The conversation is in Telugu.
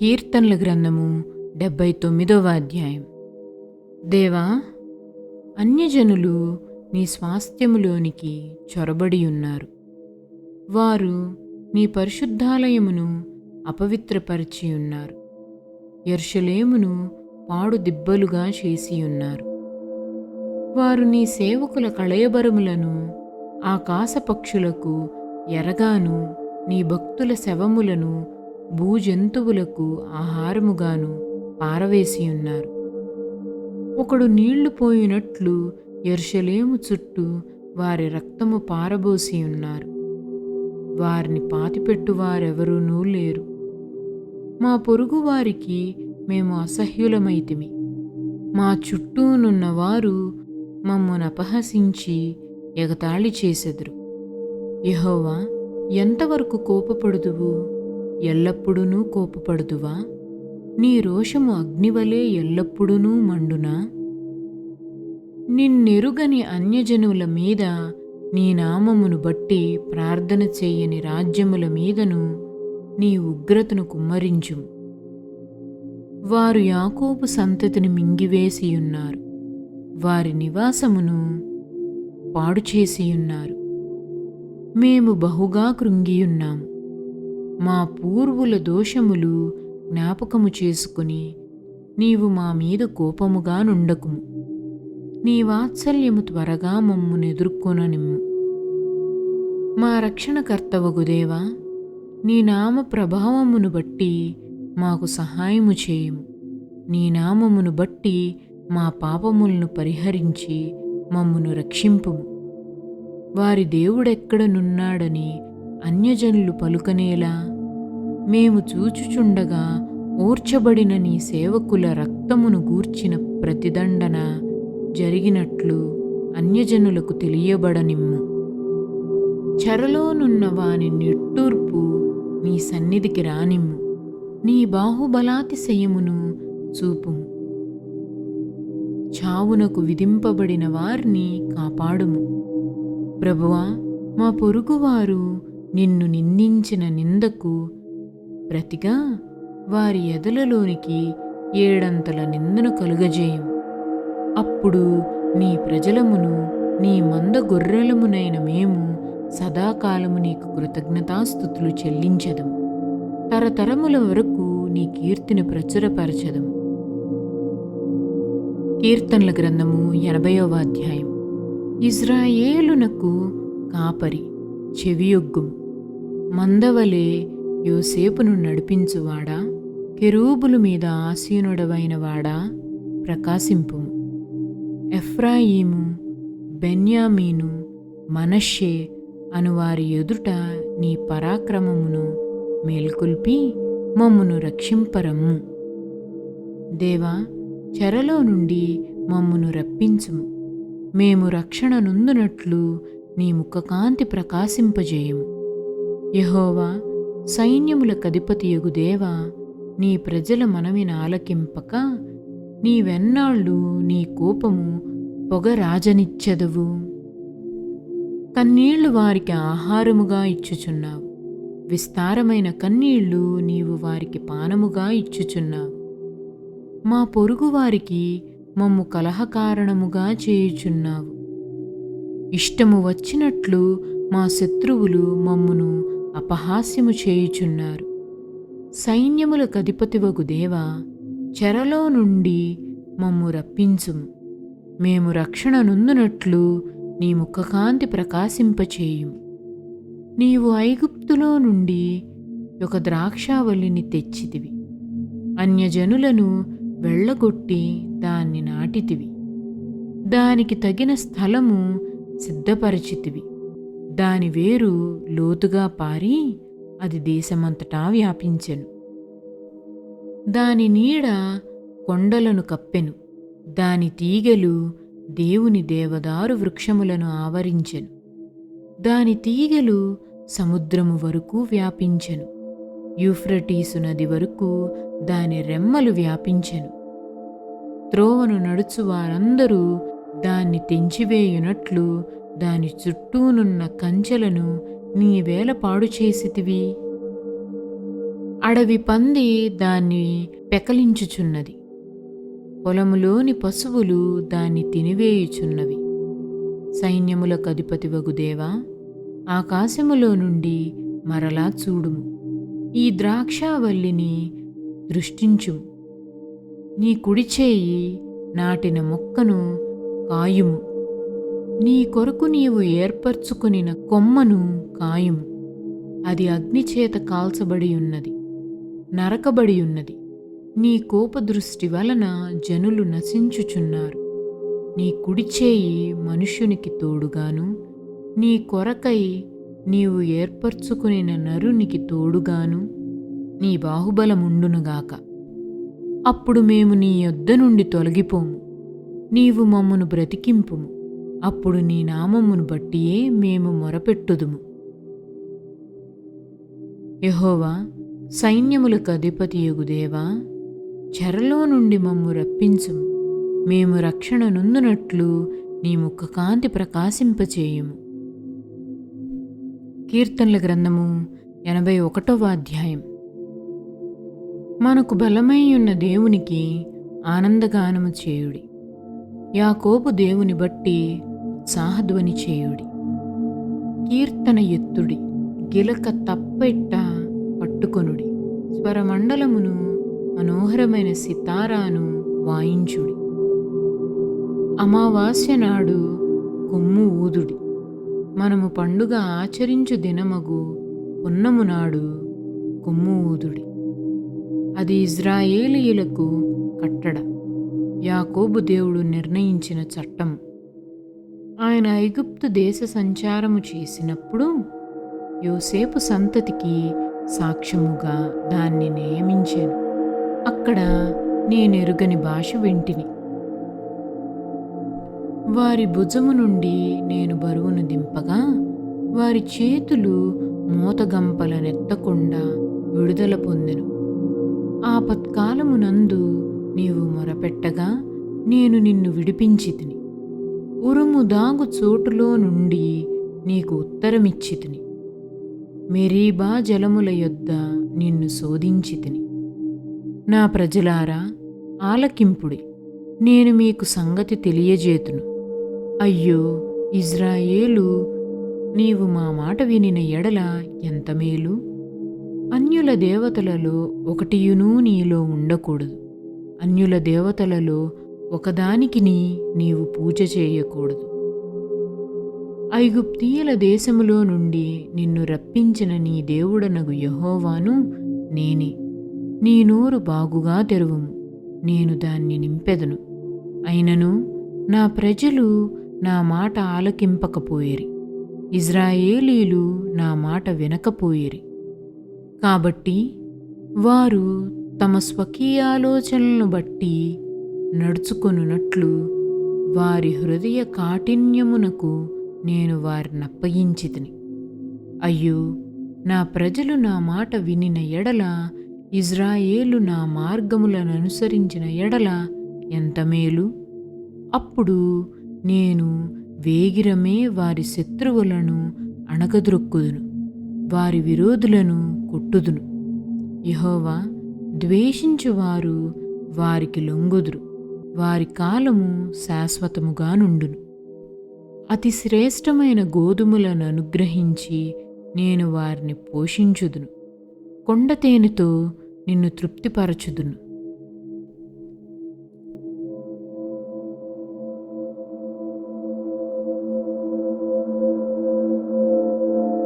కీర్తనల గ్రంథము డెబ్భై తొమ్మిదవ అధ్యాయం. దేవా అన్యజనులు నీ స్వాస్థ్యములోనికి చొరబడి ఉన్నారు. వారు నీ పరిశుద్ధాలయమును అపవిత్రపరిచి ఉన్నారు. యర్షలేమును పాడు దిబ్బలుగా చేసి ఉన్నారు. వారు నీ సేవకుల కళయబరములను ఆకాశపక్షులకు ఎరగాను నీ భక్తుల శవములను భూజంతువులకు ఆహారముగాను పారవేసి ఉన్నారు ఒకడు నీళ్ళు పోయినట్లు ఎర్షలేము చుట్టూ వారి రక్తము పారబోసి ఉన్నారు వారిని పాతిపెట్టువారెవరూనూ లేరు మా పొరుగువారికి మేము అసహ్యులమైతిమి. మా చుట్టూనున్న వారు మమ్మను అపహసించి ఎగతాళి చేసెదురు. యహోవా ఎంతవరకు కోపపడుదువు? ఎల్లప్పుడూ కోపపడుదువా? నీ రోషము అగ్నివలే ఎల్లప్పుడూ మండునా? నిన్నెరుగని అన్యజనుల మీద నీ నామమును బట్టి ప్రార్థన చేయని రాజ్యముల మీదను నీ ఉగ్రతను కుమ్మరించు వారు యాకోబు సంతతిని మింగివేసియున్నారు. వారి నివాసమును పాడు చేసియున్నారు మేము బహుగా కృంగియున్నాము. మా పూర్వుల దోషములు జ్ఞాపకము చేసుకుని నీవు మా మీద కోపముగా నుండకుము. నీ వాత్సల్యము త్వరగా మమ్మును ఎదుర్కొననిమ్ము. మా రక్షణకర్తవగు దేవా నీ నామ ప్రభావమును బట్టి మాకు సహాయము చేయము. నీ నామమును బట్టి మా పాపములను పరిహరించి మమ్మును రక్షింపుము. వారి దేవుడెక్కడనున్నాడని అన్యజనులు పలుకనేలా మేము చూచుచుండగా ఓర్చబడిన నీ సేవకుల రక్తమును గూర్చిన ప్రతిదండన జరిగినట్లు అన్యజనులకు తెలియబడనిమ్ము. చెరలోనున్న వాని నిట్టూర్పు నీ సన్నిధికి రానిమ్ము. నీ బాహుబలాతిశయమును చూపుము. చావునకు విధింపబడిన వారిని కాపాడుము. ప్రభువా మా పొరుగువారు నిన్ను నిందించిన నిందకు ప్రతిగా వారి ఎదలలోనికి ఏడంతల నిందను కలుగజేయం. అప్పుడు నీ ప్రజలమును నీ మంద గొర్రెలమునైన మేము సదాకాలము నీకు కృతజ్ఞతాస్థుతులు చెల్లించదం తరతరముల వరకు నీ కీర్తిని ప్రచురపరచదం కీర్తనల గ్రంథము ఎనభైవ అధ్యాయం ఇజ్రాయేలునకు కాపరి చెవియొగ్గుము. మందవలే యోసేపును నడిపించువాడా? కెరూబుల మీద ఆసీనుడవైన వాడా ఎఫ్రాయిము బెన్యామీను మనషే అను వారి ఎదుట నీ పరాక్రమమును మేల్కొల్పి మమ్మును రక్షింపరమ్ము. దేవా చెరలో నుండి మమ్మును రప్పించుము. మేము రక్షణ నొందునట్లు నీ ముఖకాంతి ప్రకాశింపజేయము. యహోవా సైన్యముల కధిపతియగు దేవా నీ ప్రజల మనవిని ఆలకింపక నీవెన్నాళ్ళు నీ కోపము పొగ రాజనిచ్చెదవు. కన్నీళ్ళు వారికి ఆహారముగా ఇచ్చుచున్నావు. విస్తారమైన కన్నీళ్ళు నీవు వారికి పానముగా ఇచ్చుచున్నావు. మా పొరుగువారికి మమ్ము కలహకారణముగా చేయుచున్నావు. ఇష్టము వచ్చినట్లు మా శత్రువులు మమ్మును అపహాస్యము చేయుచున్నారు. సైన్యముల కధిపతివగు దేవ చెరలో నుండి మమ్ము రప్పించుము. మేము రక్షణ నొందునట్లు నీ ముఖకాంతి ప్రకాశింపచేయుము. నీవు ఐగుప్తులో నుండి ఒక ద్రాక్షావల్లిని తెచ్చితివి. అన్యజనులను వెళ్ళగొట్టి దాన్ని నాటితివి. దానికి తగిన స్థలము సిద్ధపరచితివి. దాని వేరు లోతుగా పారి అది దేశమంతటా వ్యాపించెను. దాని నీడ కొండలను కప్పెను. దాని తీగలు దేవుని దేవదారు వృక్షములను ఆవరించెను. దాని తీగలు సముద్రము వరకు వ్యాపించెను. యూఫ్రటీసు నది వరకు దాని రెమ్మలు వ్యాపించెను. త్రోవను నడుచు వారందరూ దాన్ని తెంచివేయునట్లు దాని చుట్టూనున్న కంచెలను నీవేల పాడు చేసితివి. అడవి పంది దాన్ని పెకలించుచున్నది. పొలములోని పశువులు దాన్ని తినివేయుచున్నవి. సైన్యములకు అధిపతివగు దేవా ఆకాశములో నుండి మరలా చూడుము. ఈ ద్రాక్షావల్లిని దృష్టించుము. నీ కుడిచేయి నాటిన మొక్కను కాయుము. నీ కొరకు నీవు ఏర్పరచుకునిన కొమ్మను కాయుము. అది అగ్నిచేత కాల్చబడి ఉన్నది నరకబడి ఉన్నది నీ కోపదృష్టి వలన జనులు నశించుచున్నారు. నీ కుడిచేయి మనుష్యునికి తోడుగాను నీ కొరకై నీవు ఏర్పరచుకునిన నరునికి తోడుగాను నీ బాహుబలముండునుగాక. అప్పుడు మేము నీ యొద్ద నుండి తొలగిపోము. నీవు మమ్మను బ్రతికింపుము. అప్పుడు నీ నామమును బట్టియే మేము మొరపెట్టుదుము. యహోవా సైన్యములకు అధిపతియగు దేవా చెరలో నుండి మమ్ము రప్పించుము. మేము రక్షణ నొందునట్లు నీ ముఖకాంతి ప్రకాశింపచేయుము. కీర్తనల గ్రంథము ఎనభై ఒకటవ అధ్యాయం. మనకు బలమై ఉన్న దేవునికి ఆనందగానము చేయుడి. యాకోబు దేవుని బట్టి ఉత్సాహధ్వని చేయుడి. కీర్తన ఎత్తుడి గిలక తప్పెట్ట పట్టుకొనుడి. స్వరమండలమును మనోహరమైన సితారాను వాయించుడి. అమావాస్య నాడు కొమ్ము ఊదుడి. మనము పండుగ ఆచరించు దినమగు పున్నము నాడు కొమ్ము ఊదుడి. అది ఇజ్రాయేలీయులకు కట్టడ. యాకోబు దేవుడు నిర్ణయించిన చట్టము. ఆయన ఐగుప్తు దేశ సంచారము చేసినప్పుడు యోసేపు సంతతికి సాక్ష్యముగా దాన్ని నియమించాను. అక్కడ నేనెరుగని భాష వింటిని. వారి భుజము నుండి నేను బరువును దింపగా వారి చేతులు మూతగంపలనెత్తకుండా విడుదల పొందెను. ఆపత్కాలమునందు నీవు మొరపెట్టగా నేను నిన్ను విడిపించితిని. ఉరుము దాగు చోటులో నుండి నీకు ఉత్తరమిచ్చితిని. మెరీబా జలముల యొద్ద నిన్ను శోధించితిని. నా ప్రజలారా ఆలకింపుడి. నేను మీకు సంగతి తెలియజేతును. అయ్యో ఇజ్రాయేలు నీవు మా మాట వినిన ఎడల ఎంత మేలు? అన్యుల దేవతలలో ఒకటియునూ నీలో ఉండకూడదు. అన్యుల దేవతలలో ఒకదానికిని నీవు పూజ చేయకూడదు. ఐగుప్తీయుల దేశములో నుండి నిన్ను రప్పించిన నీ దేవుడనగు యహోవాను నేనే. నీ నోరు బాగుగా తెరువుము నేను దాన్ని నింపెదను. అయినను నా ప్రజలు నా మాట ఆలకింపకపోయేరి. ఇజ్రాయేలీలు నా మాట వినకపోయేరి. కాబట్టి వారు తమ స్వకీయాలోచనలను బట్టి నడుచుకొనున్నట్లు వారి హృదయ కాఠిన్యమునకు నేను వారినప్పగించితిని. అయ్యో నా ప్రజలు నా మాట వినిన ఎడల ఇజ్రాయేలు నా మార్గములను అనుసరించిన ఎడల ఎంత మేలు? అప్పుడు నేను వేగిరమే వారి శత్రువులను అణగద్రొక్కుదును వారి విరోధులను కొట్టుదును. యహోవా ద్వేషించువారు వారికి లొంగుదురు. వారి కాలము శాశ్వతముగా నుండును. అతి శ్రేష్టమైన గోధుమలను అనుగ్రహించి నేను వారిని పోషించుదును. కొండతేనెతో నిన్ను తృప్తిపరచుదును.